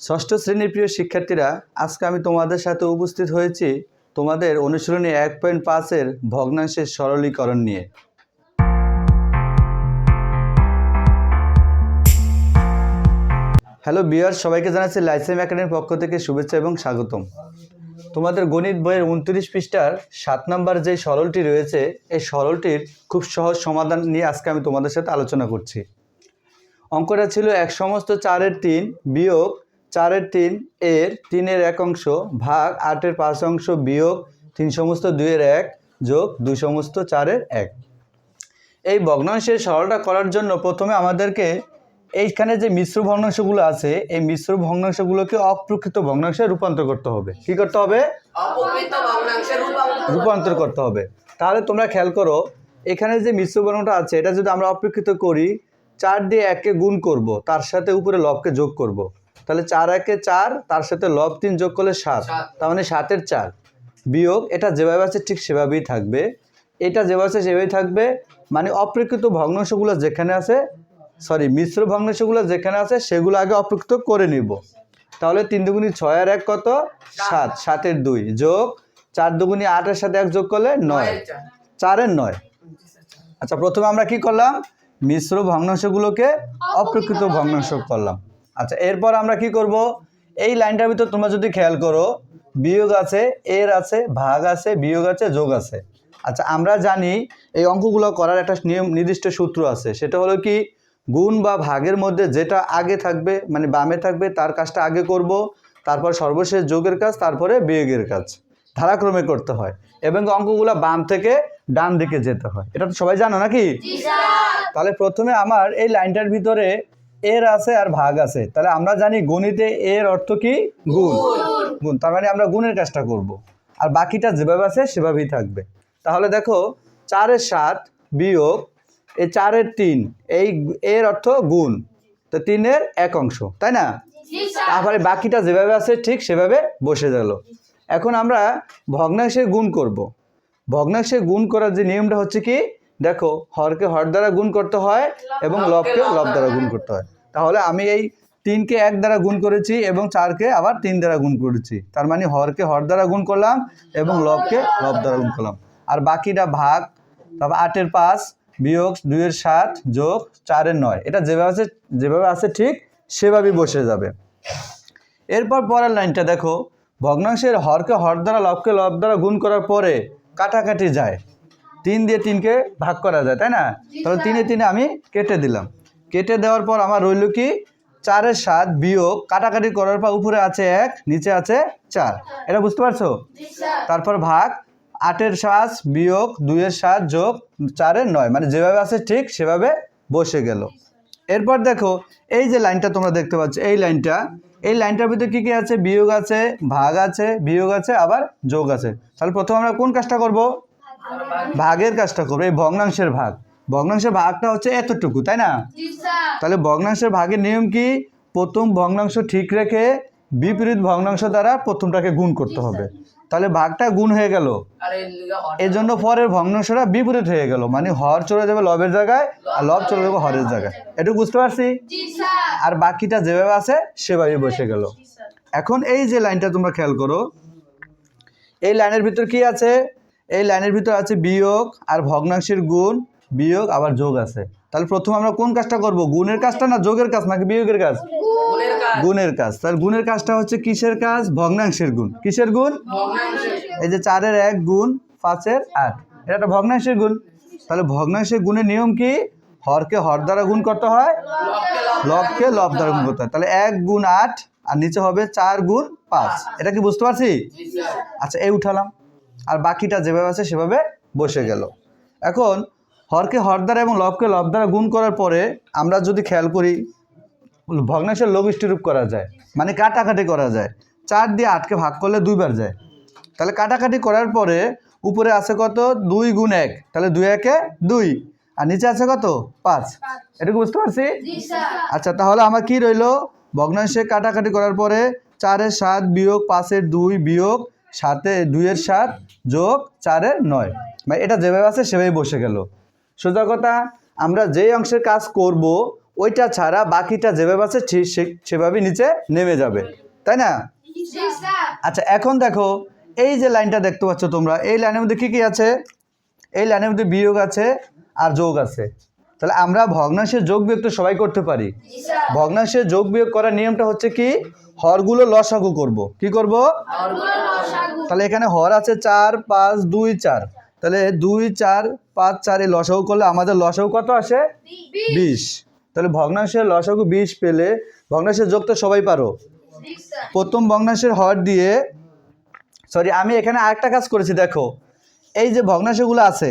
ষষ্ঠ শ্রেণির প্রিয় শিক্ষার্থীরা, আজকে আমি তোমাদের সাথে উপস্থিত হয়েছি তোমাদের অনুশীলনী এক পয়েন্ট পাঁচের ভগ্নাংশের সরলীকরণ নিয়ে। হ্যালো বিয়ার সবাইকে জানাচ্ছি লাইসেম একাডেমির পক্ষ থেকে শুভেচ্ছা এবং স্বাগতম। তোমাদের গণিত বইয়ের উনত্রিশ পৃষ্ঠার সাত নম্বর যে সরলটি রয়েছে, এই সরলটির খুব সহজ সমাধান নিয়ে আজকে আমি তোমাদের সাথে আলোচনা করছি। অঙ্কটা ছিল এক সমস্ত চারের তিন বিয়োগ চারের তিন এর তিনের এক অংশ ভাগ আটের পাঁচ অংশ বিয়োগ তিন সমস্ত দুইয়ের এক যোগ দুই সমস্ত চারের এক। এই ভগ্নাংশের সরলটা করার জন্য প্রথমে আমাদেরকে এইখানে যে মিশ্র ভগ্নাংশগুলো আছে এই মিশ্র ভগ্নাংশগুলোকে অপ্রকৃত ভগ্নাংশে রূপান্তর করতে হবে। কি করতে হবে? রূপান্তর করতে হবে। তাহলে তোমরা খেয়াল করো এখানে যে মিশ্র বর্ণটা আছে এটা যদি আমরা অপেক্ষিত করি চার দিয়ে এককে গুণ করব তার সাথে উপরে লবকে যোগ করব। তাহলে চার একে চার তার সাথে লব তিন যোগ করলে সাত। তার মানে সাতের চার। বিয়োগ এটা যেভাবে আছে ঠিক সেভাবেই থাকবে। এটা যেভাবে আছে সেভাবেই থাকবে মানে অপ্রকৃত ভগ্নাংশগুলো যেখানে আছে সরি মিশ্র ভগ্নাংশগুলো যেখানে আছে সেগুলো আগে অপ্রকৃত করে নিব। তাহলে তিন দুগুণি ছয় আর এক কত? সাত। সাতের দুই। যোগ চার দুগুণি আটের সাথে এক যোগ করলে নয়। চারের নয়। আচ্ছা প্রথমে আমরা কি করলাম? মিশ্র ভগ্নাংশগুলোকে অপ্রকৃত ভগ্নাংশ করলাম। আচ্ছা এরপর আমরা কি করব? এই লাইনটার ভিতর তোমরা যদি খেয়াল করো বিয়োগ আছে এর আছে ভাগ আছে বিয়োগ আছে যোগ আছে। আচ্ছা আমরা জানি এই অঙ্কগুলো করার একটা নিয়ম নির্দিষ্ট সূত্র আছে। সেটা হলো কি গুণ বা ভাগের মধ্যে যেটা আগে থাকবে মানে বামে থাকবে তার কাজটা আগে করব তারপর সর্বশেষ যোগের কাজ তারপরে বিয়োগের কাজ। ধারাক্রমে করতে হয়। এবং অঙ্কগুলো বাম থেকে ডান দিকে যেতে হয়। এটা তো সবাই জানো নাকি? তাহলে প্রথমে আমার এই লাইনটার ভিতরে এর আছে আর ভাগ আছে। তাহলে আমরা জানি গণিতে এর অর্থ কি? গুণ। গুণ। তার মানে আমরা গুণের কাজটা করব। আর বাকিটা যেভাবে আছে, সেভাবেই থাকবে। তাহলে দেখো, চারের সাত বিয়োগ, এই চারের তিন, এই এর অর্থ গুণ। তো তিনের এক অংশ, তাই না? তারপরে বাকিটা যেভাবে আছে, ঠিক সেভাবে বসে গেল। এখন আমরা ভগ্নাংশের গুণ করব। ভগ্নাংশের গুণ করার যে নিয়মটা হচ্ছে কি? দেখো হরকে হর দ্বারা গুণ করতে হয় এবং লবকে লব দ্বারা গুণ করতে হয়। তাহলে আমি এই তিনকে এক দ্বারা গুণ করেছি এবং চারকে আবার তিন দ্বারা গুণ করেছি। তার মানে হরকে হর দ্বারা গুণ করলাম এবং লবকে লব দ্বারা গুণ করলাম। আর বাকিটা ভাগ তারপর আটের পাঁচ বিয়োগ দুইয়ের সাত যোগ চারের নয়। এটা যেভাবে আছে যেভাবে আছে ঠিক সেভাবেই বসে যাবে। এরপর পরের লাইনটা দেখো ভগ্নাংশের হরকে হর দ্বারা লবকে লব দ্বারা গুণ করার পরে কাটাকাটি যায়। তিন দিয়ে তিনকে ভাগ করা যায় তাই না? তাহলে তিনে তিনে আমি কেটে দিলাম। কেটে দেওয়ার পর আমার রইল কি? চারের সাত বিয়োগ কাটাকাটি করার পর উপরে আছে এক নিচে আছে চার। এটা বুঝতে পারছ? তারপর ভাগ আটের সাত বিয়োগ দুইয়ের সাত যোগ চারের নয়। মানে যেভাবে আছে ঠিক সেভাবে বসে গেল। এরপর দেখো এই যে লাইনটা তোমরা দেখতে পাচ্ছ এই লাইনটা এই লাইনটার ভিতরে কী কী আছে? বিয়োগ আছে ভাগ আছে বিয়োগ আছে আবার যোগ আছে। তাহলে প্রথম আমরা কোন কাজটা করব? ভাগের কাজটা করব এই ভগ্নাংশের ভাগ। ভগ্নাংশের ভাগটা হচ্ছে এতটুকু তাই না? তাহলে ভগ্নাংশের ভাগের নিয়ম কি? প্রথম ভগ্নাংশ ঠিক রেখে বিপরীত ভগ্নাংশ দ্বারা প্রথমটাকে গুণ করতে হবে। তাহলে ভাগটা গুণ হয়ে গেল। জন্য পরের ভগ্নাংশটা বিপরীত হয়ে গেল মানে হর চলে যাবে লবের জায়গায় আর লব চলে যাবে হরের জায়গায়। একটু বুঝতে পারছি? আর বাকিটা যেভাবে আছে সেভাবে বসে গেল। এখন এই যে লাইনটা তোমরা খেয়াল করো এই লাইনের ভিতর কি আছে? এই লাইনের ভিতর আছে বিয়োগ আর ভগ্নাংশের গুণ বিয়োগ আবার যোগ আছে। তাহলে প্রথম আমরা কোন কাজটা করব? গুণের কাজটা না যোগের কাজ নাকি বিয়োগের কাজ? গুণের কাজ। তাহলে গুণের কাজটা হচ্ছে কিসের কাজ? ভগ্নাংশের গুণ। কিসের গুণ? এই যে চারের এক গুণ পাঁচের আট। এটা একটা ভগ্নাংশের গুণ। তাহলে ভগ্নাংশের গুণের নিয়ম কি? হরকে হর দ্বারা গুণ করতে হয়। লবকে লব দ্বারা গুণ করতে হয়। তাহলে এক গুণ আট আর নিচে হবে চার গুণ পাঁচ। এটা কি বুঝতে পারছি? আচ্ছা এই উঠালাম। আর বাকিটা যেভাবে আছে সেভাবে বসে গেল। এখন হরকে হর দ্বারা এবং লবকে লব দ্বারা গুণ করার পরে আমরা যদি খেয়াল করি ভগ্নাংশের লঘিষ্ঠ রূপ করা যায় মানে কাটাকাটি করা যায়। চার দিয়ে আটকে ভাগ করলে দুইবার যায়। তাহলে কাটাকাটি করার পরে উপরে আছে কত? দুই গুণ এক। তাহলে দুই একে দুই। আর নিচে আছে কত? পাঁচ। এটুকু বুঝতে পারছি? আচ্ছা তাহলে আমার কি রইল? ভগ্নাংশে কাটাকাটি করার পরে চারের সাত বিয়োগ পাঁচের দুই বিয়োগ সাতে দুইয়ের সাত যোগ চারের নয়। মানে এটা যেভাবে আছে সেভাবে বসে গেল। সোজা কথা, আমরা যেই অংশের কাজ করব, ওইটা ছাড়া বাকিটা যেভাবে আছে সেভাবেই নিচে নেমে যাবে। তাই না? আচ্ছা এখন দেখো, এই যে লাইনটা দেখতে পাচ্ছ তোমরা, এই লাইনের মধ্যে কী কী আছে? এই লাইনের মধ্যে বিয়োগ আছে আর যোগ আছে। তাহলে আমরা ভগ্নাংশের যোগ বিয়োগ তো সবাই করতে পারি। ভগ্নাংশের যোগ বিয়োগ করার নিয়মটা হচ্ছে কি? হরগুলো লসাগু করব। কি করব? তাহলে এখানে হর আছে চার পাঁচ দুই চার। তাহলে দুই চার পাঁচ চার এই লসাগু করলে আমাদের লসাগু কত আসে? বিশ। তাহলে ভগ্নাংশের লসাগু বিশ পেলে ভগ্নাংশের যোগ তো সবাই পারো। প্রথম ভগ্নাংশের হর দিয়ে সরি আমি এখানে আরেকটা কাজ করেছি দেখো। এই যে ভগ্নাংশগুলো আছে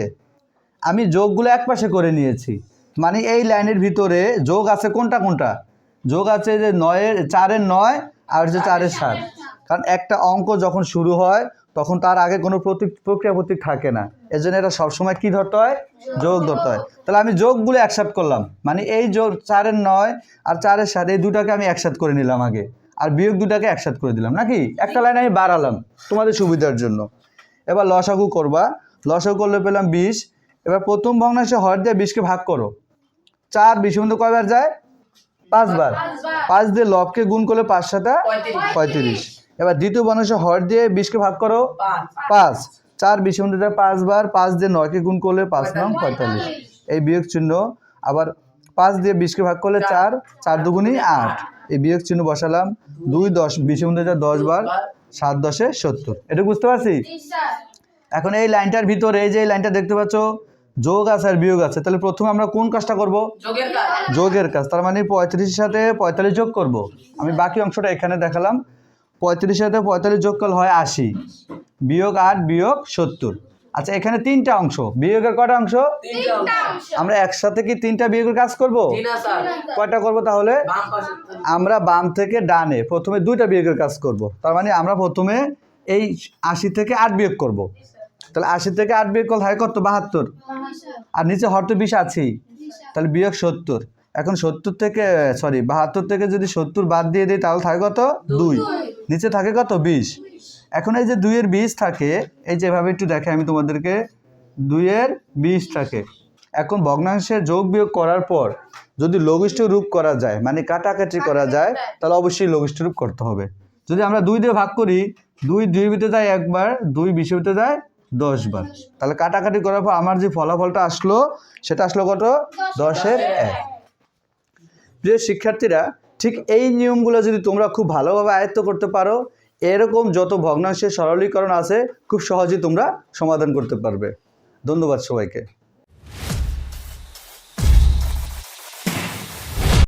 আমি যোগগুলো এক পাশে করে নিয়েছি। মানে এই লাইনের ভিতরে যোগ আছে কোনটা কোনটা? যোগ আছে যে নয়ের চারের নয় আর যে চারের সাত। কারণ একটা অঙ্ক যখন শুরু হয়, তখন তার আগে কোনো প্রতীক প্রক্রিয়া প্রতীক থাকে না। এর জন্য এটা সবসময় কী ধরতে হয়? যোগ ধরতে হয়। তাহলে আমি যোগগুলো একসাথ করলাম। মানে এই যোগ চারের নয় আর চারের সাথে এই দুটাকে আমি একসাথ করে নিলাম আগে। আর বিয়োগ দুটাকে একসাথ করে দিলাম, নাকি? একটা লাইন আমি বাড়ালাম তোমাদের সুবিধার জন্য। এবার লসাগু করবা। লসাগু করলে পেলাম বিশ। এবার প্রথম ভগ্নাংশে হর দিয়ে বিশকে ভাগ করো। চার বিশ মধ্যে কয়বার যায়? পাঁচবার। পাঁচ দিয়ে লবকে গুণ করলে পাঁচ পঁয়ত্রিশ পঁয়ত্রিশ। এবার দ্বিতীয় ভগ্নাংশে হর দিয়ে বিশকে ভাগ করো? পাঁচ। চার বিশ মধ্যে পাঁচবার পাঁচ দিয়ে নয়কে গুণ করলে পাঁচ নং পঁয়তাল্লিশ। এই বিয়োগ চিহ্ন। আবার পাঁচ দিয়ে বিশকে ভাগ করলে চার। চার দুগুণই আট। এই বিয়োগ চিহ্ন বসালাম। দুই দশ বিশের মধ্যে দশ বার সাত দশে সত্তর। এটা বুঝতে পারছি? এখন এই লাইনটার ভিতরে এই যে এই লাইনটা দেখতে পাচ্ছ যোগ আছে আর বিয়োগ আছে। তাহলে প্রথমে আমরা কোন কাজটা করব? যোগের কাজ। যোগের কাজ। তার মানে পঁয়ত্রিশের সাথে পঁয়তাল্লিশ যোগ করব। আমি বাকি অংশটা এখানে দেখালাম। পঁয়ত্রিশের সাথে পঁয়তাল্লিশ যোগ করলে হয় আশি। বিয়োগ আট বিয়োগ সত্তর। আচ্ছা এখানে তিনটা অংশ। বিয়োগের কটা অংশ? আমরা একসাথে কি তিনটা বিয়োগের কাজ করব? জি না স্যার কয়টা করব তাহলে? আমরা বাম থেকে ডানে প্রথমে দুইটা বিয়োগের কাজ করব। তার মানে আমরা প্রথমে এই আশি থেকে আট বিয়োগ করব। তাহলে আশি থেকে আট বিয়োগ করলে হয় কত? বাহাত্তর। আর নিচে হরতো বিশ আছেই তাহলে বিয়োগ সত্তর। এখন সত্তর থেকে সরি বাহাত্তর থেকে যদি সত্তর বাদ দিয়ে দিই তাহলে থাকে কত? দুই। নিচে থাকে কত? বিশ। এখন এই যে দুইয়ের বিশ থাকে এই যেভাবে একটু দেখে আমি তোমাদেরকে দুইয়ের বিশ থাকে। এখন ভগ্নাংশের যোগ বিয়োগ করার পর যদি লঘিষ্ঠ রূপ করা যায় মানে কাটাকাটি করা যায় তাহলে অবশ্যই লঘিষ্ঠ রূপ করতে হবে। যদি আমরা দুই দিয়ে ভাগ করি দুই দুই ভিতরে যায় একবার দুই বিশের ভিতরে যায় দশ বার তাহলে কাটাকাটি করার পর আমার যে ফলাফলটা আসলো সেটা আসলো কত? দশের এক। প্রিয় শিক্ষার্থীরা ঠিক এই নিয়মগুলো যদি তোমরা খুব ভালোভাবে আয়ত্ত করতে পারো, এরকম যত ভগ্নাংশের সরলীকরণ আছে, খুব সহজে তোমরা সমাধান করতে পারবে। ধন্যবাদ সবাইকে।